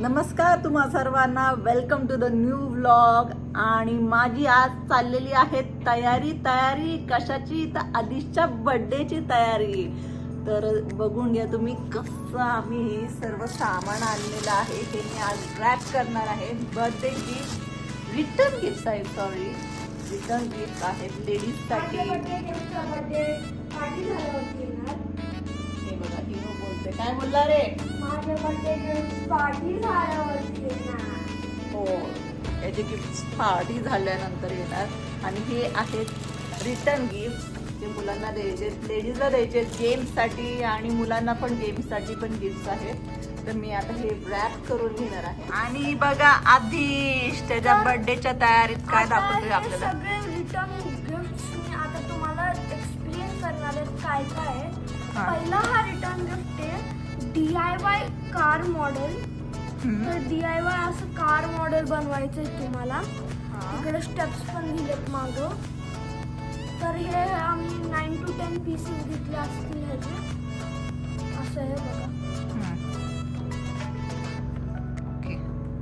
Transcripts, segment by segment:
नमस्कार तुम्हा सर्वांना. Welcome to the new vlog आणि माझी आज चाललेली आहे तयारी तयारी. कशाची? तर आदिशच्या बर्थडेची तयारी. तर बघून घ्या तुम्ही कसं आम्ही हे सर्व सामान आणलेलं आहे. हे मी आज रॅप करणार आहे. बर्थडे गिफ्ट रिटर्न गिफ्ट आहे सॉरी रिटर्न गिफ्ट आहेत लेडीजसाठी हे बघा. बोलते काय बोलला रे? हो. याचे गिफ्ट पार्टी झाल्यानंतर येणार. आणि हे आहेत रिटर्न गिफ्ट जे मुलांना द्यायचे लेडीजला द्यायचे गेम्ससाठी आणि मुलांना पण गेम्ससाठी पण गिफ्ट आहेत. तर मी आता हे रॅप करून घेणार आहे. आणि बघा आधीच त्याच्या बर्थडेच्या तयारीत काय दाखवतोय आपल्याला? सगळे रिटर्न गिफ्ट मी आता तुम्हाला एक्सप्लेन करणार आहे काय काय आहे. पहिला हा रिटर्न गिफ्ट आहे. D I Y car model. तर डी आय वाय असं कार मॉडेल बनवायचं आहे तुम्हाला. हा. इकडे स्टेप्स पण दिलेत मागं. तर हे आम्ही नाईन टू टेन पीसेस घेतले असतील ह्याचे. असं आहे बघा. ओके.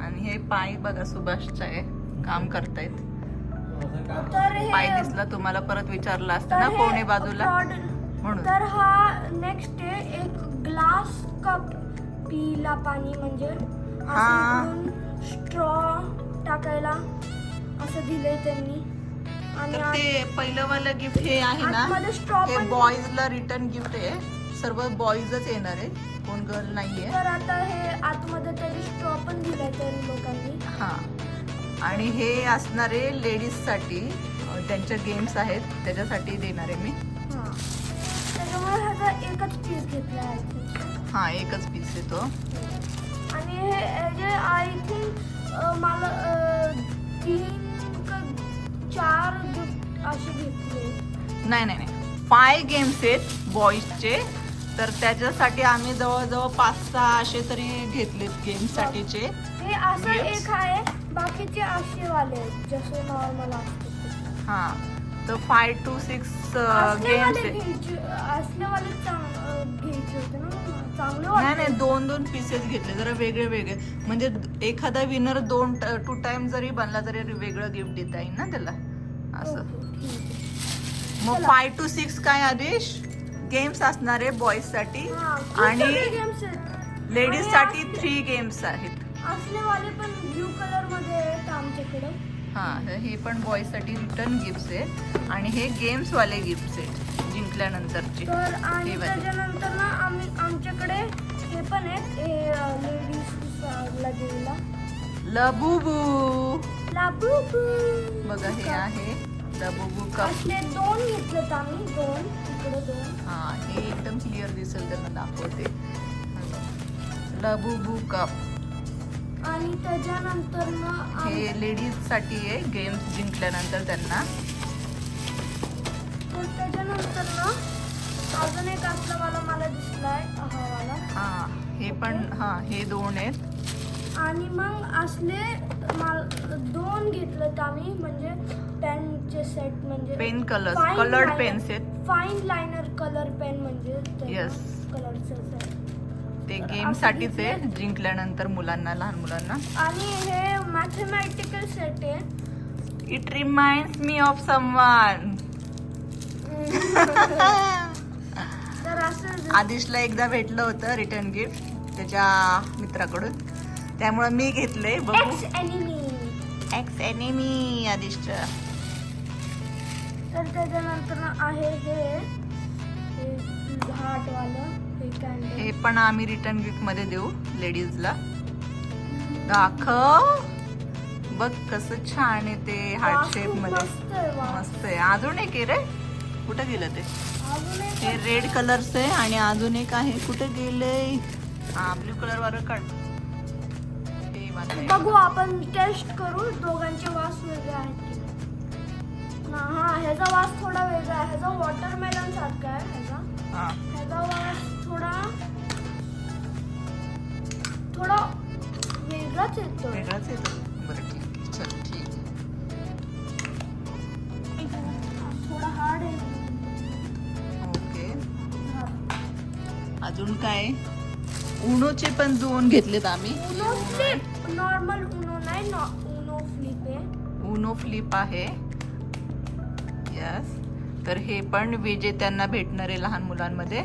आणि हे पाय बघा सुभाषचं आहे काम करतायत. तर हे पाय दिसला तुम्हाला परत विचारलं असतं ना कोणी बाजूला? म्हणून. तर हा नेक्स्ट एक ग्लास कप पिला पाणी म्हणजे. हा. स्ट्रॉ टाकायला असं दिलंय त्यांनी. आणि तर ते पहिलं वालं गिफ्ट हे आहे ना आतमध्ये straw हे पण- बॉईजला रिटर्न गिफ्ट आहे. सर्व बॉईजच येणार आहे. कोण गर्ल नाहीये. तर आता हे आतमध्ये त्याची स्ट्रॉ पण दिलाय त्या लोकांनी. हा. आणि हे असणारे लेडीजसाठी त्यांच्या गेम्स आहेत. त्याच्यासाठी देणार आहे मी. हा. त्याच्यामुळे ह्याचा एकच पीस घेतला आहे. हा एकच पीस येतो आणि हे जे आय थिंक मला तीन का चार असे घेतले नाही नाही नाही. फाय गेम्स आहेत बॉईजचे तर त्याच्यासाठी आम्ही जवळजवळ पाच सहा असे तरी घेतलेत गेम्स साठीचे हे असं? एक आहे बाकीचे असे वाले जसे नॉर्मल असतात तसे. हा. तर फाय टू सिक्स गेम्स नाही नाही दोन दोन पीसेस घेतले जरा वेगळे वेगळे. म्हणजे एखादा विनर दोन टू टाइम जरी बनला तरी वेगळं गिफ्ट देता येईल ना त्याला. असं. मग. फाय टू सिक्स काय आदेश? गेम्स असणार आहे बॉईजसाठी. हा, आणि. लेडीजसाठी थ्री गेम्स आहेत. असले वाले पण ब्ल्यू कलरमध्ये आमच्याकडे. हा हे पण बॉईजसाठी रिटर्न गिफ्ट आहेत आणि हे गेम्स वाले गिफ्ट आहेत जिंकल्यानंतरचे. तर आणि. त्याच्यानंतर ना आम्ही आमच्याकडे हे पण आहेत. लेडीज ला द्यायला लबुबू. लाबूबू. बघा हे आहे. Labubu cup. दोन घेतलेत आम्ही दोन इकडे दोन. हा हे एकदम क्लिअर दिसेल त्यांना दाखवते. Labubu cup. आणि त्याच्यानंतर हे लेडीजसाठी आहे गेम्स जिंकल्यानंतर त्यांना. तर त्याच्यानंतर ना अजून एक असला वाला मला दिसलाय हा वाला. हा हे पण हा हे दोन आहेत. आणि मग असले माल- दोन घेतलेत आम्ही म्हणजे पेनचे सेट म्हणजे पेन Fine कलर्ड. पेन्स आहेत. फाईन लायनर कलर पेन म्हणजे. कलरचं सेट ते गेम साठीच आहे घेतलंय? जिंकल्यानंतर मुलांना लहान मुलांना आणि हे मॅथमॅटिकल सेट आहे it reminds me of someone तर असं आदिशला एकदा भेटलं होतं रिटर्न गिफ्ट त्याच्या मित्राकडून त्यामुळे मी घेतले बघू एक्स एनिमी एक्स एनिमी आदिशच्या तर त्याच्यानंतर आहे हे हे घाटवालं हे पण आम्ही रिटर्न गिफ्टमध्ये देऊ लेडीजला दाखव. बघ कसं छान आहे ते हार्ट शेपमध्ये. मस्त आहे अजून एक आहे रे. कुठं गेलं ते? हे रेड कलरच आहे आणि अजून एक आहे. कुठं गेलंय हा ब्ल्यू कलर वर काढ. बघू आपण टेस्ट करू. दोघांचे वास वेगळे आहेत हा ह्याचा वास थोडा वेगळा आहे. ह्याचा वॉटरमेलन सारखा आहे ह्याचा. थोडा थोडा वेगळाच येतो. वेगळाच येतो. बरं ठीक आहे. चल ठीक थोडा हार्ड आहे. ओके. अजून काय? उनोचे पण दोन घेतलेत आम्ही. उनो फ्लिप नॉर्मल उनो नाही उनो फ्लिप आहे. उनो फ्लिप आहे. यस तर हे पण विजेत्यांना भेटणार आहे लहान मुलांमध्ये.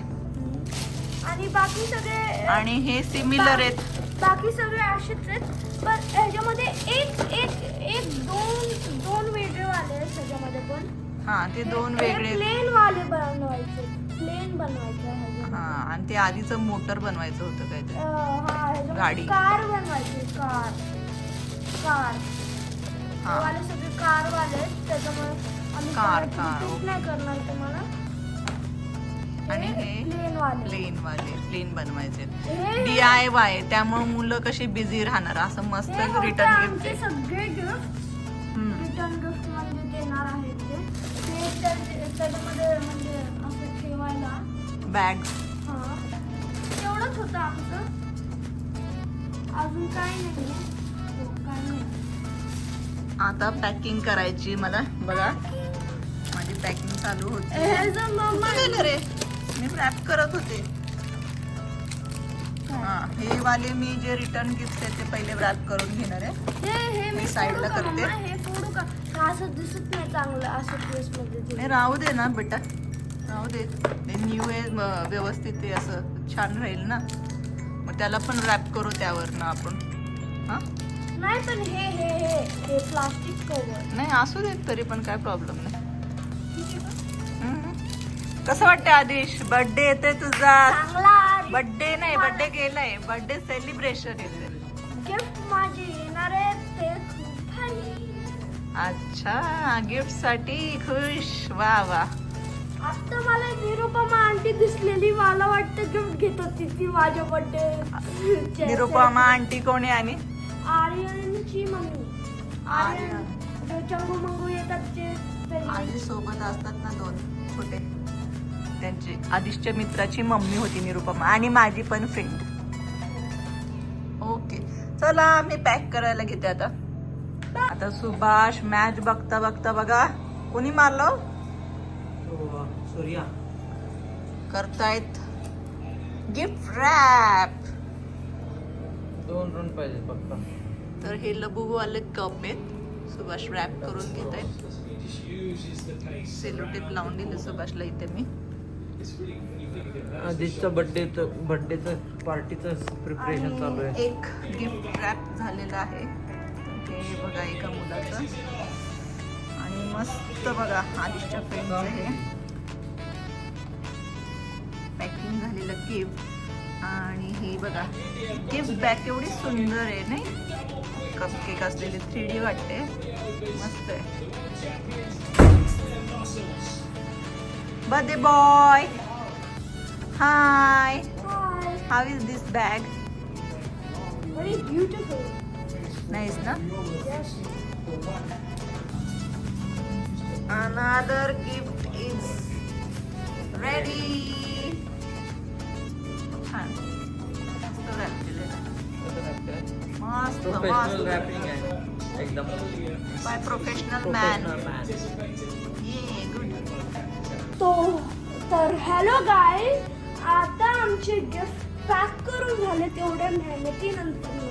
आणि बाकी सगळे आणि हे सिमिलर आहेत. बाकी सगळे असेच आहेत पण ह्याच्यामध्ये एक एक एक दोन दोन वेगळे वाले आहेत त्याच्यामध्ये पण. हा ते दोन वेगळे. प्लेन वाले बनवायचे प्लेन बनवायचे. हा आणि ते आधीचं मोटर बनवायचं होतं अं, हा ह्याच्यामध्ये गाडी. कार बनवायची कार. कार. हा वाले सगळे कार वाले आहेत त्याच्यामुळे आम्ही कार, कार. नाही करणार तुम्हाला? आणि हे प्लेन वाले प्लेन वाले प्लेन बनवायचे. हे- डी आय वाय त्यामुळे मुलं कशी बिझी राहणार? असं मस्त हे होते रिटर्न आमचे गिफ्ट सगळे गिफ्ट रिटर्न गिफ्ट म्हणजे देणार आहेत ते. ते त्या- त्याच्यामध्ये म्हणजे असं ठेवायला. बॅग हा. तेवढंच होतं आमचं. अजून काय नाही. काय नाही. आता पॅकिंग करायची मला. बघा. पॅकिंग चालू होती. हे रे? मी रॅप करत होते. हा हे वाले मी जे रिटर्न गिफ्ट आहे ते पहिले रॅप करून घेणार आहे. हे हे मी मी side ला फोडू का करते. मम्मा? हे फोडू का? का असं दिसत नाही चांगलं असं ड्रेस मध्ये ते. नाही राहू दे ना बेटा. राहू दे. ते न्यू आहे व्यवस्थित ते असं छान राहील ना. मग त्याला पण रॅप करू त्यावर ना आपण. हा? नाही पण हे हे हे प्लास्टिक कवर नाही असू दे तरी पण काय प्रॉब्लेम नाही. कसं वाटतं आदेश? बर्थडे येते तुझा. चांगला बर्थडे नाही बर्थडे गेलाय. बर्थडे सेलिब्रेशन येते गिफ्ट माझे येणार आहे ते अच्छा गिफ्टसाठी खुश. वा वा. आता मला निरुपमा आंटी दिसलेली. मला वाटतं गिफ्ट घेत होती ती माझ्या बर्थडे निरुपमा आंटी कोणी आणि? आर्यनची मम्मी. आर्यन चंगू मंगू येतात ते. आधी सोबत असतात ना दोन छोटे. त्यांची आदिशच्या मित्राची मम्मी होती निरुपमा आणि माझी पण फ्रेंड ओके चला मी पॅक करायला घेते आता. आता सुभाष मॅच बघता बघता बघा. कोणी मारलं? सूर्या. करतायत. गिफ्ट रॅप दोन रन पाहिजे फक्त. तर हे लबूवाले कप आहेत. सुभाष रॅप करून घेत आहेत सेलोटेप लावून दिले सुभाषला इथे मी. आधीचं बर्थडेचं बर्थडेचं पार्टीचं प्रिपरेशन चालू आहे. एक गिफ्ट रॅप झालेलं आहे. ते बघा एका मुलाचं. आणि मस्त बघा आदिशच्या फ्रेंडचं हे पॅकिंग झालेलं गिफ्ट आणि हे बघा गिफ्ट बॅग एवढी सुंदर आहे नाही? कप केक असलेली थ्री डी वाटते. मस्त आहे. Birthday boy hi Hi. How is this bag Very beautiful. Nice ना Yes. Another gift is ready. छान मस्त wrap केलेलं. मस्त प्रोफेशनल मस्त रॅपिंग आहे एकदम by professional man professional man yeah good तो. तर हॅलो गाय आता आमचे गिफ्ट पॅक करून झाले तेवढ्या मेहनतीनंतर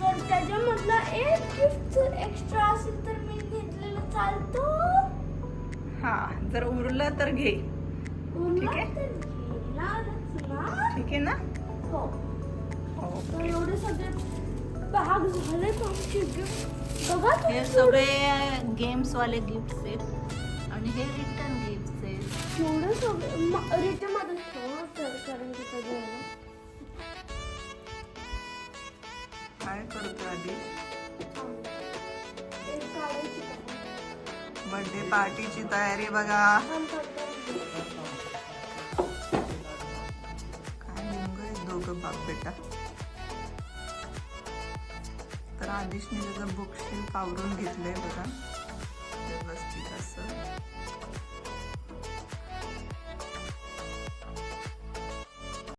तर त्याच्यामधलं एक गिफ्ट एक्स्ट्रा असेल तर मी घेतलेलं चालतो. हा जर उरलं तर घे. ठीक आहे. ठीक आहे ना? हो. तर एवढे सगळे बॅग झाले आमचे गिफ्ट बघा हे सगळे गेम्स वाले गिफ्ट आहेत. आणि हे रिटर्न गिफ्ट आहेत. एवढं सगळं. रिटर्न तर कारण की आहे. काय करतो आधी? बर्थडे पार्टीची तयारी. बघा. काय मुंग दोघं बाप बेटा? तर आदिशने त्याचं बुकशील पावरून घेतलंय बघा.